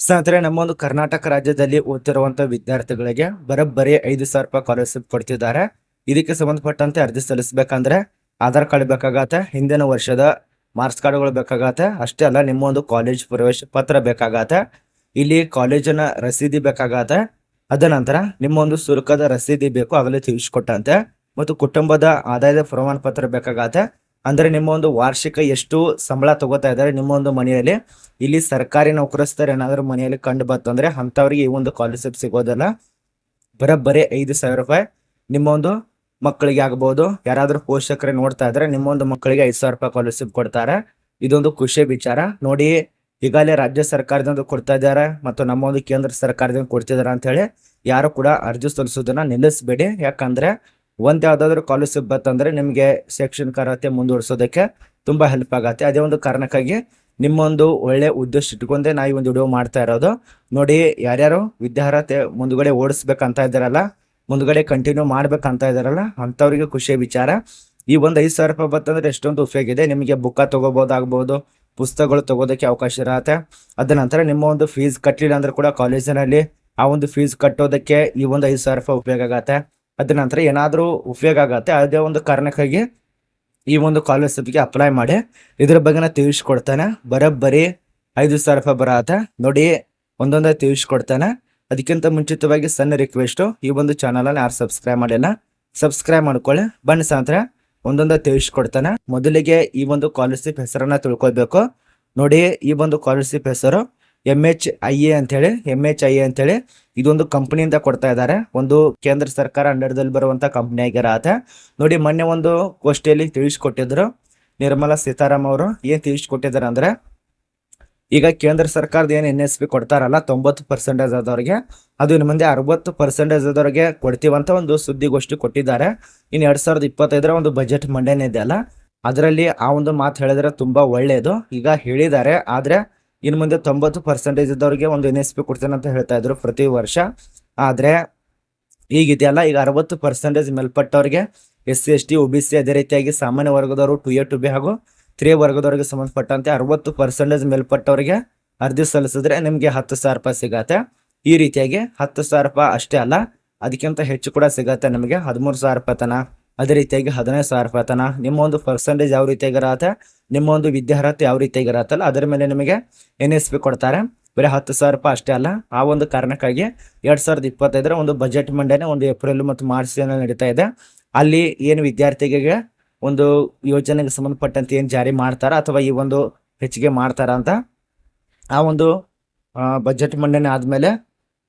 ಸ್ನೇಹಿತರೆ ನಮ್ಮ ಒಂದು ಕರ್ನಾಟಕ ರಾಜ್ಯದಲ್ಲಿ ಓದ್ತಿರುವಂತ ವಿದ್ಯಾರ್ಥಿಗಳಿಗೆ ಬರೋಬ್ಬರಿ ಐದು ಸಾವಿರ ರೂಪಾಯಿ ಸ್ಕಾಲರ್ಶಿಪ್ ಕೊಡ್ತಿದ್ದಾರೆ. ಇದಕ್ಕೆ ಸಂಬಂಧಪಟ್ಟಂತೆ ಅರ್ಜಿ ಸಲ್ಲಿಸಬೇಕಂದ್ರೆ ಆಧಾರ್ ಕಾರ್ಡ್ ಬೇಕಾಗತ್ತೆ, ಹಿಂದಿನ ವರ್ಷದ ಮಾರ್ಕ್ಸ್ ಕಾರ್ಡ್ಗಳು ಬೇಕಾಗತ್ತೆ, ಅಷ್ಟೇ ಅಲ್ಲ ನಿಮ್ಮ ಒಂದು ಕಾಲೇಜ್ ಪ್ರವೇಶ ಪತ್ರ ಬೇಕಾಗತ್ತೆ, ಇಲ್ಲಿ ಕಾಲೇಜಿನ ರಸೀದಿ ಬೇಕಾಗತ್ತೆ, ಅದ ನಂತರ ನಿಮ್ಮ ಒಂದು ಶುಲ್ಕದ ರಸೀದಿ ಬೇಕು, ಆಗಲೇ ತಿಳಿಸ್ಕೊಟ್ಟಂತೆ, ಮತ್ತು ಕುಟುಂಬದ ಆದಾಯದ ಪ್ರಮಾಣ ಪತ್ರ ಬೇಕಾಗತ್ತೆ ಅಂದ್ರೆ ನಿಮ್ಮ ಒಂದು ವಾರ್ಷಿಕ ಎಷ್ಟು ಸಂಬಳ ತಗೋತಾ ಇದ್ದಾರೆ ನಿಮ್ಮ ಒಂದು ಮನೆಯಲ್ಲಿ? ಇಲ್ಲಿ ಸರ್ಕಾರಿ ನೌಕರಸ್ಥರು ಏನಾದರೂ ಮನೆಯಲ್ಲಿ ಕಂಡು ಬಂತಂದ್ರೆ ಅಂಥವ್ರಿಗೆ ಈ ಒಂದು ಸ್ಕಾಲರ್ಶಿಪ್ ಸಿಗೋದಲ್ಲ ಬರೋಬ್ಬರಿ ಐದು ಸಾವಿರ ರೂಪಾಯಿ ನಿಮ್ಮ ಒಂದು ಮಕ್ಕಳಿಗೆ ಆಗ್ಬೋದು. ಯಾರಾದರೂ ಪೋಷಕರೇ ನೋಡ್ತಾ ಇದ್ರೆ ನಿಮ್ಮ ಒಂದು ಮಕ್ಕಳಿಗೆ ಐದು ಸಾವಿರ ರೂಪಾಯಿ ಸ್ಕಾಲರ್ಶಿಪ್ ಕೊಡ್ತಾರೆ. ಇದೊಂದು ಖುಷಿ ವಿಚಾರ. ನೋಡಿ, ಈಗಾಗಲೇ ರಾಜ್ಯ ಸರ್ಕಾರದಿಂದ ಕೊಡ್ತಾ ಇದ್ದಾರೆ ಮತ್ತು ನಮ್ಮ ಒಂದು ಕೇಂದ್ರ ಸರ್ಕಾರದಿಂದ ಕೊಡ್ತಿದ್ದಾರೆ ಅಂತ ಹೇಳಿ ಯಾರು ಕೂಡ ಅರ್ಜಿ ಸಲ್ಲಿಸೋದನ್ನ ನಿಲ್ಲಿಸಬೇಡಿ. ಯಾಕಂದ್ರೆ ಒಂದ್ ಯಾವ್ದಾದ್ರು ಕಾಲೇಜ್ ಬಂತಂದ್ರೆ ನಿಮಗೆ ಶೈಕ್ಷಣಿಕ ಅರ್ಹತೆ ಮುಂದುವರಿಸೋದಕ್ಕೆ ತುಂಬಾ ಹೆಲ್ಪ್ ಆಗತ್ತೆ. ಅದೇ ಒಂದು ಕಾರಣಕ್ಕಾಗಿ ನಿಮ್ಮೊಂದು ಒಳ್ಳೆ ಉದ್ದೇಶ ಇಟ್ಕೊಂಡೆ ನಾ ಈ ಒಂದು ವಿಡಿಯೋ ಮಾಡ್ತಾ ಇರೋದು. ನೋಡಿ, ಯಾರ್ಯಾರು ವಿದ್ಯಾರ್ಹತೆ ಮುಂದ್ಗಡೆ ಓಡಿಸ್ಬೇಕಂತ ಇದ್ದಾರಲ್ಲ, ಮುಂದ್ಗಡೆ ಕಂಟಿನ್ಯೂ ಮಾಡ್ಬೇಕಂತ ಇದಾರಲ್ಲ ಅಂತವ್ರಿಗೆ ಖುಷಿಯ ವಿಚಾರ. ಈ ಒಂದು ಐದು ಸಾವಿರ ರೂಪಾಯಿ ಬಂತಂದ್ರೆ ಎಷ್ಟೊಂದು ಉಪಯೋಗ ಇದೆ. ನಿಮಗೆ ಬುಕ್ಕ ತಗೋಬಹುದಾಗ್ಬೋದು ಪುಸ್ತಕಗಳು ತಗೋದಕ್ಕೆ ಅವಕಾಶ ಇರತ್ತೆ. ಅದ ನಂತರ ನಿಮ್ಮ ಒಂದು ಫೀಸ್ ಕಟ್ಟಲಿಲ್ಲ ಅಂದ್ರೆ ಕೂಡ ಕಾಲೇಜಿನಲ್ಲಿ ಆ ಒಂದು ಫೀಸ್ ಕಟ್ಟೋದಕ್ಕೆ ಈ ಒಂದು ಐದು ಸಾವಿರ ರೂಪಾಯಿ ಉಪಯೋಗ ಆಗತ್ತೆ. ಅದ ನಂತರ ಏನಾದರೂ ಉಪಯೋಗ ಆಗತ್ತೆ, ಅದೇ ಒಂದು ಕಾರಣಕ್ಕಾಗಿ ಈ ಒಂದು ಸ್ಕಾಲರ್ಶಿಪ್ಗೆ ಅಪ್ಲೈ ಮಾಡಿ. ಇದ್ರ ಬಗ್ಗೆ ನಾನು ತಿಳಿಸ್ಕೊಡ್ತಾನೆ. ಬರೋಬ್ಬರಿ ಐದು ಸಾವಿರ ರೂಪಾಯಿ ಬರತ್ತೆ. ನೋಡಿ, ಒಂದೊಂದೇ ತಿಳಿಸ್ಕೊಡ್ತಾನೆ. ಅದಕ್ಕಿಂತ ಮುಂಚಿತವಾಗಿ ಸಣ್ಣ ರಿಕ್ವೆಸ್ಟು ಈ ಒಂದು ಚಾನಲನ್ನು ಯಾರು ಸಬ್ಸ್ಕ್ರೈಬ್ ಮಾಡಿಲ್ಲ ಸಬ್ಸ್ಕ್ರೈಬ್ ಮಾಡ್ಕೊಳ್ಳಿ. ಬನ್ನಿ ಸಾಂತ್ರ ಒಂದೊಂದೇ ತಿಳಿಸ್ಕೊಡ್ತಾನೆ. ಮೊದಲಿಗೆ ಈ ಒಂದು ಸ್ಕಾಲರ್ಶಿಪ್ ಹೆಸರನ್ನು ತಿಳ್ಕೊಳ್ಬೇಕು. ನೋಡಿ, ಈ ಒಂದು ಸ್ಕಾಲರ್ಶಿಪ್ ಹೆಸರು ಎಂ ಎಚ್ ಐ ಎ ಅಂತೇಳಿ ಎಂ ಎಚ್ ಐ ಎ ಅಂತೇಳಿ ಇದೊಂದು ಕಂಪನಿಯಿಂದ ಕೊಡ್ತಾ ಇದ್ದಾರೆ. ಒಂದು ಕೇಂದ್ರ ಸರ್ಕಾರ ಅಂಡರ್ದಲ್ಲಿ ಬರುವಂತ ಕಂಪನಿ ಆಗಿರತ್ತೆ. ನೋಡಿ, ಮೊನ್ನೆ ಒಂದು ಗೋಷ್ಠಿಯಲ್ಲಿ ತಿಳಿಸ್ಕೊಟ್ಟಿದ್ರು ನಿರ್ಮಲಾ ಸೀತಾರಾಮ್ ಅವರು. ಏನ್ ತಿಳಿಸ್ಕೊಟ್ಟಿದ್ದಾರೆ ಅಂದ್ರೆ, ಈಗ ಕೇಂದ್ರ ಸರ್ಕಾರದ ಏನು ಎನ್ ಎಸ್ ಪಿ ಕೊಡ್ತಾರಲ್ಲ, ತೊಂಬತ್ತು ಪರ್ಸೆಂಟೇಜ್ ಆದವ್ರಿಗೆ, ಅದು ಇನ್ನು ಮುಂದೆ ಅರವತ್ತು ಪರ್ಸೆಂಟೇಜ್ ಆದವ್ರಿಗೆ ಕೊಡ್ತೀವಂತ ಒಂದು ಸುದ್ದಿಗೋಷ್ಠಿ ಕೊಟ್ಟಿದ್ದಾರೆ. ಇನ್ನು ಎರಡ್ ಸಾವಿರದ ಇಪ್ಪತ್ತೈದರ ಒಂದು ಬಜೆಟ್ ಮಂಡನೆ ಇದೆಯಲ್ಲ ಅದರಲ್ಲಿ ಆ ಒಂದು ಮಾತು ಹೇಳಿದ್ರೆ ತುಂಬಾ ಒಳ್ಳೆಯದು ಈಗ ಹೇಳಿದ್ದಾರೆ, ಆದ್ರೆ ಇನ್ನು ಮುಂದೆ ತೊಂಬತ್ತು ಪರ್ಸೆಂಟೇಜ್ ಇದ್ದವ್ರಿಗೆ ಒಂದು ಎನ್ ಎಸ್ ಪಿ ಕೊಡ್ತೇನೆ ಅಂತ ಹೇಳ್ತಾ ಇದ್ರು ಪ್ರತಿ ವರ್ಷ. ಆದ್ರೆ ಈಗಿದೆಯಲ್ಲ, ಈಗ ಅರವತ್ತು percentage ಮೇಲ್ಪಟ್ಟವ್ರಿಗೆ S C, S T O B C ಅದೇ ರೀತಿಯಾಗಿ ಸಾಮಾನ್ಯ ವರ್ಗದವರು ಟು ಎ ಟು ಬಿ ಹಾಗೂ ತ್ರೀ ವರ್ಗದವರಿಗೆ ಸಂಬಂಧಪಟ್ಟಂತೆ ಅರವತ್ತು ಪರ್ಸೆಂಟೇಜ್ ಮೇಲ್ಪಟ್ಟವರಿಗೆ ಅರ್ಜಿ ಸಲ್ಲಿಸಿದ್ರೆ ನಿಮಗೆ ಹತ್ತು ಸಾವಿರ ರೂಪಾಯಿ ಸಿಗತ್ತೆ. ಈ ರೀತಿಯಾಗಿ ಹತ್ತು ಸಾವಿರ ರೂಪಾಯಿ ಅಷ್ಟೇ ಅಲ್ಲ, ಅದಕ್ಕಿಂತ ಹೆಚ್ಚು ಕೂಡ ಸಿಗತ್ತೆ ನಿಮಗೆ ಹದಿಮೂರು ಸಾವಿರ ರೂಪಾಯಿ ತನ ಅದೇ ರೀತಿಯಾಗಿ ಹದಿನೈದು ಸಾವಿರ ರೂಪಾಯಿ ತನ ನಿಮ್ಮ ಒಂದು ಪರ್ಸೆಂಟೇಜ್ ಯಾವ ರೀತಿಯಾಗಿರತ್ತೆ ನಿಮ್ಮ ಒಂದು ವಿದ್ಯಾರ್ಹತೆ ಯಾವ ರೀತಿಯಾಗಿರತ್ತಲ್ಲ ಅದರ ಮೇಲೆ ನಿಮಗೆ ಎನ್ ಎಸ್ ಪಿ ಕೊಡ್ತಾರೆ. ಬರೀ ಹತ್ತು ಸಾವಿರ ರೂಪಾಯಿ ಅಷ್ಟೇ ಅಲ್ಲ, ಆ ಒಂದು ಕಾರಣಕ್ಕಾಗಿ ಎರಡ್ ಸಾವಿರದ ಇಪ್ಪತ್ತೈದರ ಒಂದು ಬಜೆಟ್ ಮಂಡನೆ ಒಂದು ಏಪ್ರಿಲ್ ಮತ್ತು ಮಾರ್ಚ್ ನಡೀತಾ ಇದೆ. ಅಲ್ಲಿ ಏನು ವಿದ್ಯಾರ್ಥಿಗಳಿಗೆ ಒಂದು ಯೋಜನೆಗೆ ಸಂಬಂಧಪಟ್ಟಂತೆ ಏನು ಜಾರಿ ಮಾಡ್ತಾರ ಅಥವಾ ಈ ಒಂದು ಹೆಚ್ಚಿಗೆ ಮಾಡ್ತಾರ ಅಂತ ಆ ಒಂದು ಬಜೆಟ್ ಮಂಡನೆ ಆದ್ಮೇಲೆ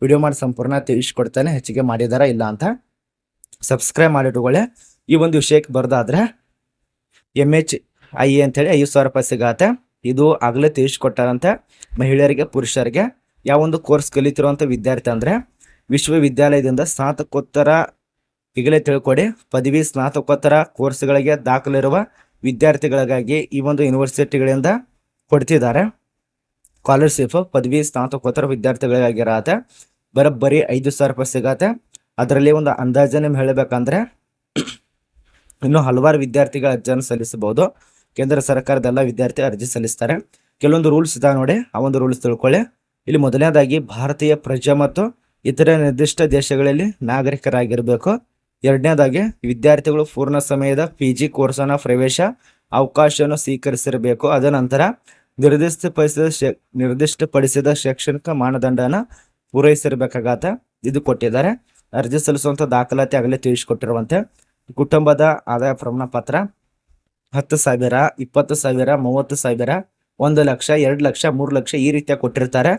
ವಿಡಿಯೋ ಮಾಡಿ ಸಂಪೂರ್ಣ ತಿಳಿಸ್ಕೊಡ್ತಾನೆ. ಹೆಚ್ಚಿಗೆ ಮಾಡಿದಾರ ಇಲ್ಲ ಅಂತ. ಸಬ್ಸ್ಕ್ರೈಬ್ ಮಾಡಿಟ್ಕೊಳ್ಳಿ. ಈ ಒಂದು ವಿಷಯಕ್ಕೆ ಬರ್ದಾದ್ರೆ ಎಂ ಎಚ್ ಐ ಎ ಅಂತೇಳಿ ಐದು ಸಾವಿರ ರೂಪಾಯಿ ಸಿಗತ್ತೆ. ಇದು ಆಗಲೇ ತಿಳಿಸ್ಕೊಟ್ಟಾರಂತೆ ಮಹಿಳೆಯರಿಗೆ, ಪುರುಷರಿಗೆ. ಯಾವ ಒಂದು ಕೋರ್ಸ್ ಕಲಿತಿರುವಂಥ ವಿದ್ಯಾರ್ಥಿ ಅಂದರೆ ವಿಶ್ವವಿದ್ಯಾಲಯದಿಂದ ಸ್ನಾತಕೋತ್ತರ, ಈಗಲೇ ತಿಳ್ಕೊಡಿ, ಪದವಿ ಸ್ನಾತಕೋತ್ತರ ಕೋರ್ಸ್ಗಳಿಗೆ ದಾಖಲಿರುವ ವಿದ್ಯಾರ್ಥಿಗಳಿಗಾಗಿ ಈ ಒಂದು ಯೂನಿವರ್ಸಿಟಿಗಳಿಂದ ಕೊಡ್ತಿದ್ದಾರೆ. ಸ್ಕಾಲರ್ಶಿಪ್, ಪದವಿ ಸ್ನಾತಕೋತ್ತರ ವಿದ್ಯಾರ್ಥಿಗಳಿಗಾಗಿರತ್ತೆ. ಬರೋಬ್ಬರಿ ಐದು ಸಾವಿರ ರೂಪಾಯಿ ಸಿಗತ್ತೆ. ಅದರಲ್ಲಿ ಒಂದು ಅಂದಾಜು ನಿಮ್ಗೆ ಹೇಳಬೇಕಂದ್ರೆ ಇನ್ನು ಹಲವಾರು ವಿದ್ಯಾರ್ಥಿಗಳ ಅರ್ಜಿಯನ್ನು ಸಲ್ಲಿಸಬಹುದು. ಕೇಂದ್ರ ಸರ್ಕಾರದ ಎಲ್ಲ ವಿದ್ಯಾರ್ಥಿ ಅರ್ಜಿ ಸಲ್ಲಿಸ್ತಾರೆ. ಕೆಲವೊಂದು ರೂಲ್ಸ್ ಇದಾವೆ ನೋಡಿ, ಆ ಒಂದು ರೂಲ್ಸ್ ತಿಳ್ಕೊಳ್ಳಿ. ಇಲ್ಲಿ ಮೊದಲನೇದಾಗಿ ಭಾರತೀಯ ಪ್ರಜೆ ಮತ್ತು ಇತರ ನಿರ್ದಿಷ್ಟ ದೇಶಗಳಲ್ಲಿ ನಾಗರಿಕರಾಗಿರಬೇಕು. ಎರಡನೇದಾಗಿ ವಿದ್ಯಾರ್ಥಿಗಳು ಪೂರ್ಣ ಸಮಯದ ಪಿ ಜಿ ಕೋರ್ಸನ ಪ್ರವೇಶ ಅವಕಾಶವನ್ನು ಸ್ವೀಕರಿಸಿರಬೇಕು. ಅದ ನಂತರ ನಿರ್ದಿಷ್ಟಪಡಿಸಿದ ಶೈ- ನಿರ್ದಿಷ್ಟಪಡಿಸಿದ ಶೈಕ್ಷಣಿಕ ಮಾನದಂಡನ ಪೂರೈಸಿರಬೇಕಾಗತ್ತೆ. ಇದು ಕೊಟ್ಟಿದ್ದಾರೆ. ಅರ್ಜಿ ಸಲ್ಲಿಸುವಂತ ದಾಖಲಾತಿ ಆಗಲೇ ತಿಳಿಸ್ಕೊಟ್ಟಿರುವಂತೆ. ಕುಟುಂಬದ ಆದಾಯ ಪ್ರಮಾಣ ಪತ್ರ ಹತ್ತು ಸಾವಿರ, ಇಪ್ಪತ್ತು ಸಾವಿರ, ಮೂವತ್ತು ಸಾವಿರ, ಒಂದು ಲಕ್ಷ, ಎರಡು ಲಕ್ಷ, ಮೂರು ಲಕ್ಷ ಈ ರೀತಿಯ ಕೊಟ್ಟಿರ್ತಾರೆ.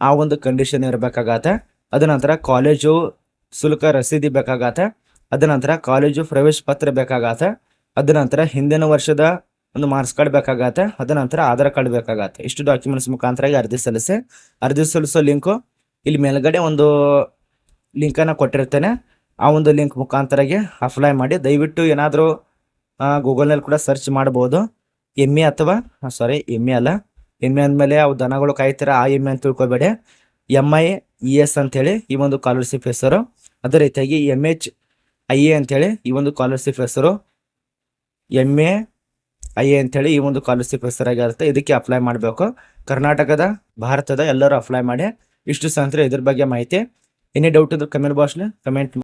ಆ ಒಂದು ಕಂಡೀಷನ್ ಇರಬೇಕಾಗತ್ತೆ. ಅದ ನಂತರ ಕಾಲೇಜು ಶುಲ್ಕ ರಸೀದಿ ಬೇಕಾಗತ್ತೆ. ಅದ ನಂತರ ಕಾಲೇಜು ಪ್ರವೇಶ ಪತ್ರ ಬೇಕಾಗತ್ತೆ. ಅದ ನಂತರ ಹಿಂದಿನ ವರ್ಷದ ಒಂದು ಮಾರ್ಕ್ಸ್ ಕಾರ್ಡ್ ಬೇಕಾಗತ್ತೆ. ಅದ ನಂತರ ಆಧಾರ್ ಕಾರ್ಡ್ ಬೇಕಾಗತ್ತೆ. ಇಷ್ಟು ಡಾಕ್ಯುಮೆಂಟ್ಸ್ ಮುಖಾಂತರ ಅರ್ಜಿ ಸಲ್ಲಿಸಿ. ಅರ್ಜಿ ಸಲ್ಲಿಸೋ ಲಿಂಕು ಇಲ್ಲಿ ಮೇಲ್ಗಡೆ ಒಂದು ಲಿಂಕನ್ನು ಕೊಟ್ಟಿರ್ತೇನೆ. ಆ ಒಂದು ಲಿಂಕ್ ಮುಖಾಂತರಗೆ ಅಪ್ಲೈ ಮಾಡಿ, ದಯವಿಟ್ಟು ಏನಾದರೂ ಗೂಗಲ್ನಲ್ಲಿ ಕೂಡ ಸರ್ಚ್ ಮಾಡ್ಬೋದು. ಎಮ್ಮೆ ಅಥವಾ ಸಾರಿ ಎಮ್ಮೆ ಅಲ್ಲ. ಎಮ್ಮೆ ಅಂದಮೇಲೆ ಅವು ದನಗಳು ಕಾಯ್ತಾರೆ, ಆ ಎಮ್ಮೆ ಅಂತ ತಿಳ್ಕೊಬೇಡಿ. ಎಂ ಐ ಇ ಎಸ್ ಅಂತೇಳಿ ಈ ಒಂದು ಕಾಲರ್ಶಿಪ್ ಹೆಸರು. ಅದೇ ರೀತಿಯಾಗಿ ಎಂ ಎಚ್ ಐ ಎ ಅಂತೇಳಿ ಈ ಒಂದು ಕಾಲರ್ಶಿಪ್ ಹೆಸರು. ಎಂ ಎ ಐ ಎ ಅಂತೇಳಿ ಈ ಒಂದು ಸ್ಕಾಲರ್ಶಿಪ್ ಹೆಸರಾಗಿರುತ್ತೆ. ಇದಕ್ಕೆ ಅಪ್ಲೈ ಮಾಡಬೇಕು. ಕರ್ನಾಟಕದ, ಭಾರತದ ಎಲ್ಲರೂ ಅಪ್ಲೈ ಮಾಡಿ. ಇಷ್ಟು ಸಂತ್ರ ಇದ್ರ ಬಗ್ಗೆ ಮಾಹಿತಿ. ಎನಿ ಡೌಟ್ ಇದ್ರೆ ಕಮೆಂಟ್ ಬಾಕ್ಸ್ನ ಕಮೆಂಟ್